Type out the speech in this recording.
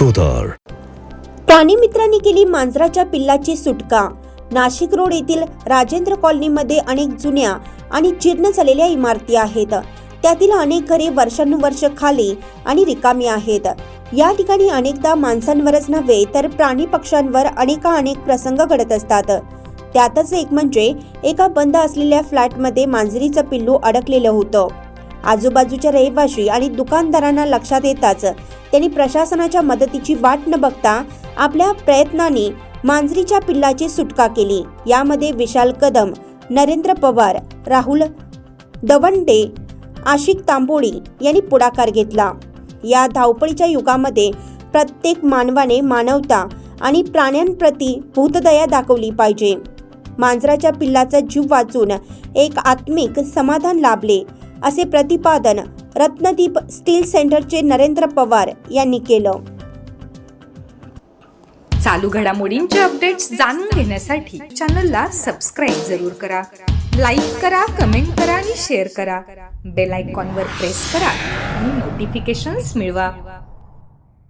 Podar. प्राणीमित्रांनी केली मांजराच्या पिल्लाची सुटका. Nashik road येथील राजेंद्र कॉलनीमध्ये अनेक जुन्या आणि जीर्ण झालेल्या इमारती आहेत. त्यातील अनेक घरे वर्षानुवर्ष खाली आणि रिकामी आहेत. या ठिकाणी अनेकदा माणसांवरच नव्हे तर प्राणी पक्ष्यांवर अनेका अनेक प्रसंग घडत असतात. त्यातच एक म्हणजे एका बंद असलेल्या फ्लॅटमध्ये मांजरीचं पिल्लू अडकलेलं होतं. आजूबाजूच्या रहिवाशी आणि दुकानदारांना लक्षात येताच त्यांनी प्रशासनाच्या मदतीची वाट न बघता आपल्या प्रयत्नांनी मांजरीच्या पिल्लाची सुटका केली. यामध्ये विशाल कदम नरेंद्र पवार राहुल दवंडे आशिक तांबोळी यांनी पुढाकार घेतला. या धावपळीच्या युगामध्ये प्रत्येक मानवाने मानवता आणि प्राण्यांप्रती भूतदया दाखवली पाहिजे. मांजराच्या पिल्लाचा जीव वाचून एक आत्मिक समाधान लाभले. असे प्रतिपादन रत्नदीप स्टील सेंटरचे नरेंद्र पवार यांनी केलं. चालू घडामोडींचे अपडेट्स जाणून घेण्यासाठी चॅनलला सबस्क्राईब जरूर करा. लाईक करा कमेंट करा आणि शेअर करा. बेल आयकॉनवर प्रेस करा आणि नोटिफिकेशन्स मिळवा.